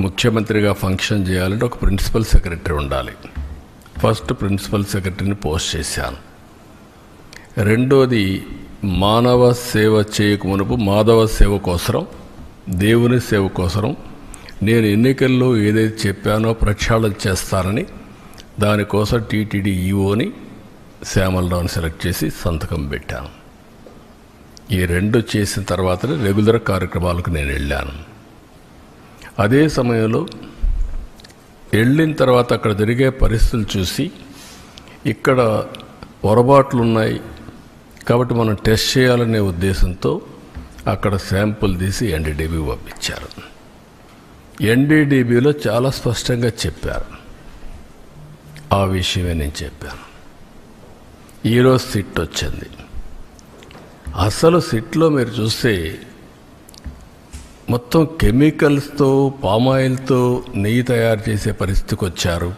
ముఖ్యమంత్రిగా ఫంక్షన్ చేయాలంటే ఒక ప్రిన్సిపల్ సెక్రటరీ ఉండాలి. ఫస్ట్ ప్రిన్సిపల్ సెక్రటరీని పోస్ట్ చేశాను. రెండోది మానవ సేవ చేయక మునుపు మాధవ సేవ కోసరం దేవుని సేవ కోసరం నేను ఎన్నికల్లో ఏదైతే చెప్పానో ప్రక్షాళన చేస్తానని దానికోసం టీటీడీ ఈఓని శ్యామలరావుని సెలెక్ట్ చేసి సంతకం పెట్టాను. ఈ రెండు చేసిన తర్వాతనే రెగ్యులర్ కార్యక్రమాలకు నేను వెళ్ళాను. అదే సమయంలో వెళ్ళిన తర్వాత అక్కడ జరిగే పరిస్థితులు చూసి ఇక్కడ పొరపాట్లు ఉన్నాయి కాబట్టి మనం టెస్ట్ చేయాలనే ఉద్దేశంతో అక్కడ శాంపుల్ తీసి ఎన్డీడీబీ పంపించారు. ఎన్డీడీబీలో చాలా స్పష్టంగా చెప్పారు. ఆ విషయమే నేను చెప్పాను. ఈరోజు సిట్ వచ్చింది. అసలు సిట్లో మీరు చూస్తే మొత్తం కెమికల్స్తో పామాయిల్తో నెయ్యి తయారు చేసే పరిస్థితికి వచ్చారు.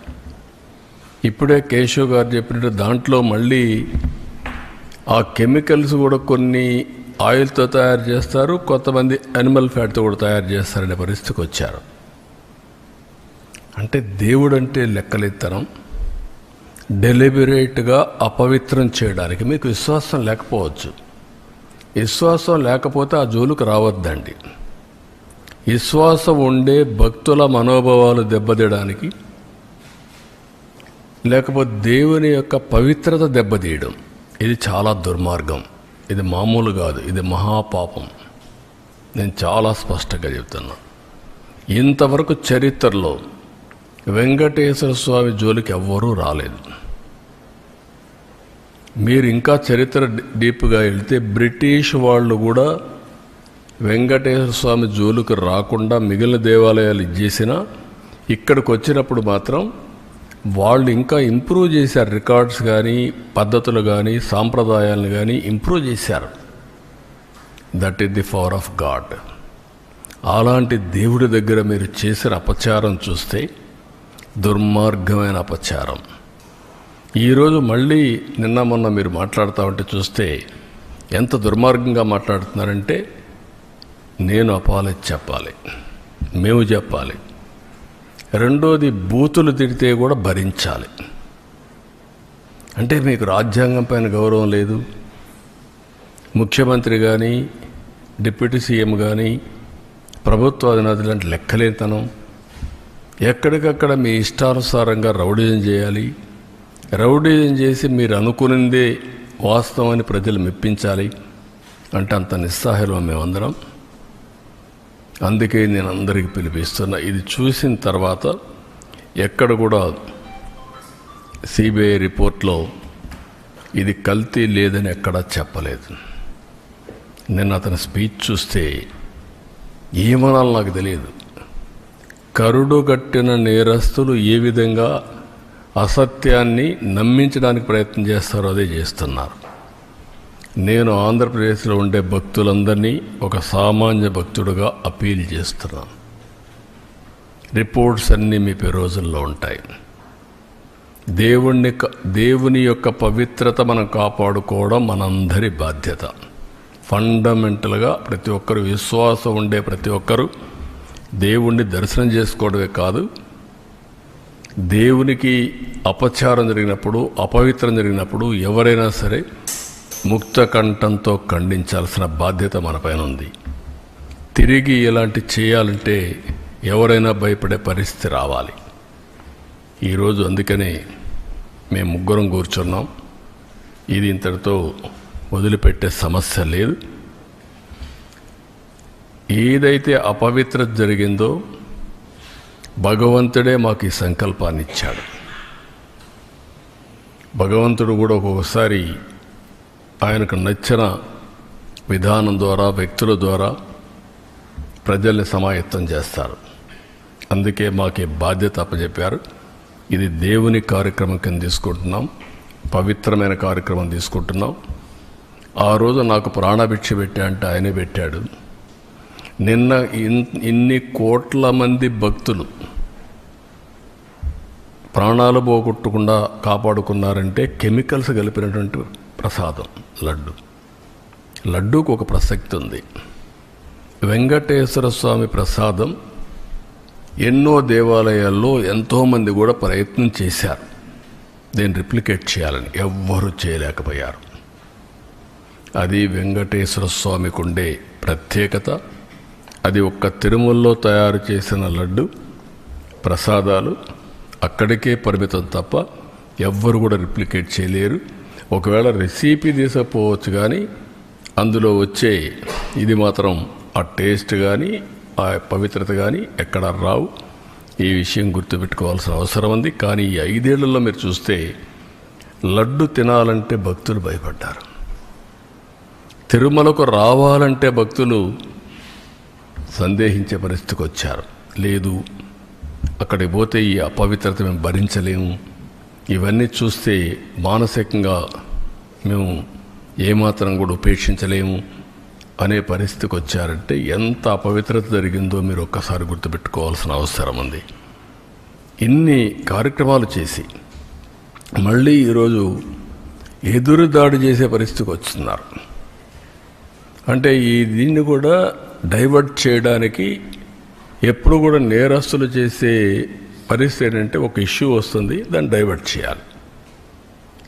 ఇప్పుడే కేశవ్ గారు చెప్పినట్టు దాంట్లో మళ్ళీ ఆ కెమికల్స్ కూడా కొన్ని ఆయిల్తో తయారు చేస్తారు కొంతమంది అనిమల్ ఫ్యాట్తో కూడా తయారు చేస్తారనే పరిస్థితికి వచ్చారు. అంటే దేవుడు అంటే లెక్కలెత్తనం. డెలిబరేట్గా అపవిత్రం చేయడానికి మీకు విశ్వాసం లేకపోవచ్చు. విశ్వాసం లేకపోతే ఆ జోలుకు రావద్దండి. విశ్వాసం ఉండే భక్తుల మనోభావాలు దెబ్బతీయడానికి లేకపోతే దేవుని యొక్క పవిత్రత దెబ్బతీయడం. ఇది చాలా దుర్మార్గం. ఇది మామూలు కాదు. ఇది మహాపాపం. నేను చాలా స్పష్టంగా చెప్తున్నా. ఇంతవరకు చరిత్రలో వెంకటేశ్వర స్వామి జోలికి ఎవ్వరూ రాలేదు. మీరు ఇంకా చరిత్ర డీప్గా వెళితే బ్రిటిష్ వాళ్ళు కూడా వెంకటేశ్వర స్వామి జోలుకు రాకుండా మిగిలిన దేవాలయాలు ఇచ్చేసినా ఇక్కడికి వచ్చినప్పుడు మాత్రం వాళ్ళు ఇంకా ఇంప్రూవ్ చేశారు రికార్డ్స్ కానీ పద్ధతులు కానీ సాంప్రదాయాలను కానీ ఇంప్రూవ్ చేశారు. That is the power of God అలాంటి దేవుడి దగ్గర మీరు చేసిన అపచారం చూస్తే దుర్మార్గమైన అపచారం. ఈరోజు మళ్ళీ నిన్న మొన్న మీరు మాట్లాడుతూ ఉంటే చూస్తే ఎంత దుర్మార్గంగా మాట్లాడుతున్నారంటే నేను అపాలజీ చెప్పాలి. మేము చెప్పాలి. రెండోది బూతులు తిడితే కూడా భరించాలి. అంటే మీకు రాజ్యాంగం పైన గౌరవం లేదు. ముఖ్యమంత్రి కానీ డిప్యూటీ సీఎం కానీ ప్రభుత్వ అధినేతలు అంటే లెక్కలేతనం ఎక్కడికక్కడ మీ ఇష్టానుసారంగా రౌడీజం చేయాలి. రౌడీజం చేసి మీరు అనుకునిందే వాస్తవాన్ని ప్రజలు మెప్పించాలి. అంటే అంత నిస్సహాయం మేమందరం. అందుకే నేను అందరికీ పిలిపిస్తున్నా. ఇది చూసిన తర్వాత ఎక్కడ కూడా సిబిఐ రిపోర్ట్లో ఇది కల్తీ లేదని ఎక్కడా చెప్పలేదు. నేను అతని స్పీచ్ చూస్తే ఏమనాలో నాకు తెలియదు. కరుడుగట్టిన నేరస్తులు ఏ విధంగా అసత్యాన్ని నమ్మించడానికి ప్రయత్నం చేస్తారో అదే చేస్తున్నారు. నేను ఆంధ్రప్రదేశ్లో ఉండే భక్తులందరినీ ఒక సామాన్య భక్తుడుగా అపీల్ చేస్తున్నాను రిపోర్ట్స్ అన్నీ మీ రోజుల్లో ఉంటాయి. దేవుణ్ణి క- దేవుని యొక్క పవిత్రత మనం కాపాడుకోవడం మనందరి బాధ్యత. ఫండమెంటల్గా ప్రతి ఒక్కరు విశ్వాసం ఉండే ప్రతి ఒక్కరు దేవుణ్ణి దర్శనం చేసుకోవడమే కాదు దేవునికి అపచారం జరిగినప్పుడు అపవిత్రం జరిగినప్పుడు ఎవరైనా సరే ముక్త కంఠంతో ఖండించాల్సిన బాధ్యత మనపైన ఉంది. తిరిగి ఇలాంటి చేయాలంటే ఎవరైనా భయపడే పరిస్థితి రావాలి. ఈరోజు అందుకనే మేము ముగ్గురం కూర్చున్నాం. ఇది ఇంతటితో వదిలిపెట్టే సమస్య లేదు. ఏదైతే అపవిత్రత జరిగిందో భగవంతుడే మాకు ఈ సంకల్పాన్ని ఇచ్చాడు. భగవంతుడు కూడా ఒక్కొక్కసారి ఆయనకు నచ్చిన విధానం ద్వారా వ్యక్తుల ద్వారా ప్రజల్ని సమాయత్తం చేస్తారు. అందుకే మాకు బాధ్యత అప్పచెప్పారు ఇది దేవుని కార్యక్రమం కింద తీసుకుంటున్నాం. పవిత్రమైన కార్యక్రమం తీసుకుంటున్నాం. ఆ రోజు నాకు ప్రాణభిక్ష పెట్టా అంటే ఆయనే పెట్టాడు. నిన్న ఇన్- ఇన్ని కోట్ల మంది భక్తులు ప్రాణాలు పోగొట్టకుండా కాపాడుకున్నారంటే కెమికల్స్ కలిపినటువంటి ప్రసాదం లడ్డు. లడ్డూకు ఒక ప్రసక్తి ఉంది. వెంకటేశ్వర స్వామి ప్రసాదం ఎన్నో దేవాలయాల్లో ఎంతోమంది కూడా ప్రయత్నం చేశారు. దీన్ని రిప్లికేట్ చేయాలని ఎవ్వరూ చేయలేకపోయారు. అది వెంకటేశ్వర స్వామికి ఉండే ప్రత్యేకత. అది ఒక్క తిరుమలలో తయారు చేసిన లడ్డు ప్రసాదాలు అక్కడికే పరిమితం తప్ప ఎవ్వరు కూడా రిప్లికేట్ చేయలేరు. ఒకవేళ రెసిపీ తీసుకపోవచ్చు కానీ అందులో వచ్చే ఇది మాత్రం ఆ టేస్ట్ కానీ ఆ పవిత్రత కానీ ఎక్కడ రావు. ఈ విషయం గుర్తుపెట్టుకోవాల్సిన అవసరం ఉంది. కానీ ఈ ఐదేళ్ళలో మీరు చూస్తే లడ్డు తినాలంటే భక్తులు భయపడ్డారు. తిరుమలకు రావాలంటే భక్తులు సందేహించే పరిస్థితికి వచ్చారు. లేదు అక్కడికి పోతే ఈ అపవిత్రత మేము భరించలేము. ఇవన్నీ చూస్తే మానసికంగా మేము ఏమాత్రం కూడా ఉపేక్షించలేము అనే పరిస్థితికి వచ్చారంటే ఎంత అపవిత్రత జరిగిందో మీరు ఒక్కసారి గుర్తుపెట్టుకోవాల్సిన అవసరం ఉంది. ఇన్ని కార్యక్రమాలు చేసి మళ్ళీ ఈరోజు ఎదురు దాడి చేసే పరిస్థితికి వస్తున్నారు. అంటే ఈ దీన్ని కూడా డైవర్ట్ చేయడానికి ఎప్పుడు కూడా నేరస్తులు చేసే పరిస్థితి ఏంటంటే ఒక ఇష్యూ వస్తుంది దాన్ని డైవర్ట్ చేయాలి.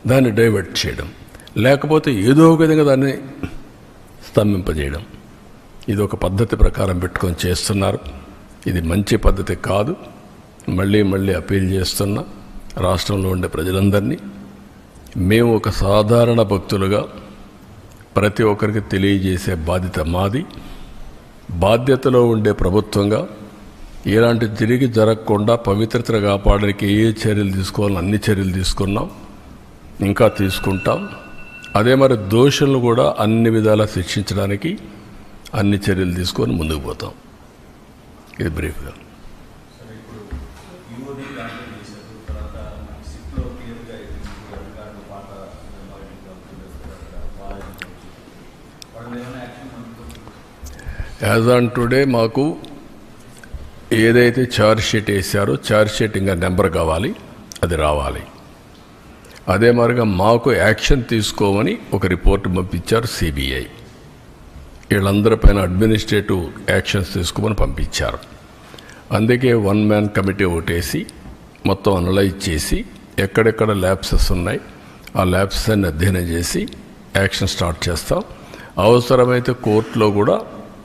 దాన్ని డైవర్ట్ చేయడం. లేకపోతే ఏదో ఒక విధంగా దాన్ని స్తంభింపజేయడం. ఇది ఒక పద్ధతి ప్రకారం పెట్టుకొని చేస్తున్నారు. ఇది మంచి పద్ధతి కాదు. మళ్ళీ మళ్ళీ అప్పీల్ చేస్తున్నా రాష్ట్రంలో ఉండే ప్రజలందరినీ. మేము ఒక సాధారణ భక్తులుగా ప్రతి ఒక్కరికి తెలియజేసే బాధ్యత మాది. బాధ్యతలో ఉండే ప్రభుత్వంగా ఇలాంటి తిరిగి జరగకుండా పవిత్రతను కాపాడడానికి ఏ చర్యలు తీసుకోవాలని అన్ని చర్యలు తీసుకున్నాం ఇంకా తీసుకుంటాం. అదే మరి దోషులను కూడా అన్ని విధాలా శిక్షించడానికి అన్ని చర్యలు తీసుకొని ముందుకు పోతాం. ఇది బ్రీఫ్గా. యాజ్ ఆన్ టుడే మాకు ఏదైతే ఛార్జ్ షీట్ వేసారో ఛార్జ్ షీట్ ఇంకా నెంబర్ కావాలి అది రావాలి. అదే మరిగా మాకు యాక్షన్ తీసుకోమని ఒక రిపోర్ట్ పంపించారు సిబిఐ వీళ్ళందరిపైన అడ్మినిస్ట్రేటివ్ యాక్షన్స్ తీసుకోమని పంపించారు. అందుకే వన్ మ్యాన్ కమిటీ ఒకటేసి మొత్తం అనలైజ్ చేసి ఎక్కడెక్కడ ల్యాబ్సెస్ ఉన్నాయి ఆ ల్యాబ్సెస్ అన్ని అధ్యయనం చేసి యాక్షన్ స్టార్ట్ చేస్తాం. అవసరమైతే కోర్టులో కూడా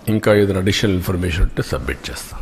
ఇంకా ఏదైనా అడిషనల్ ఇన్ఫర్మేషన్ ఉంటే సబ్మిట్ చేస్తాం.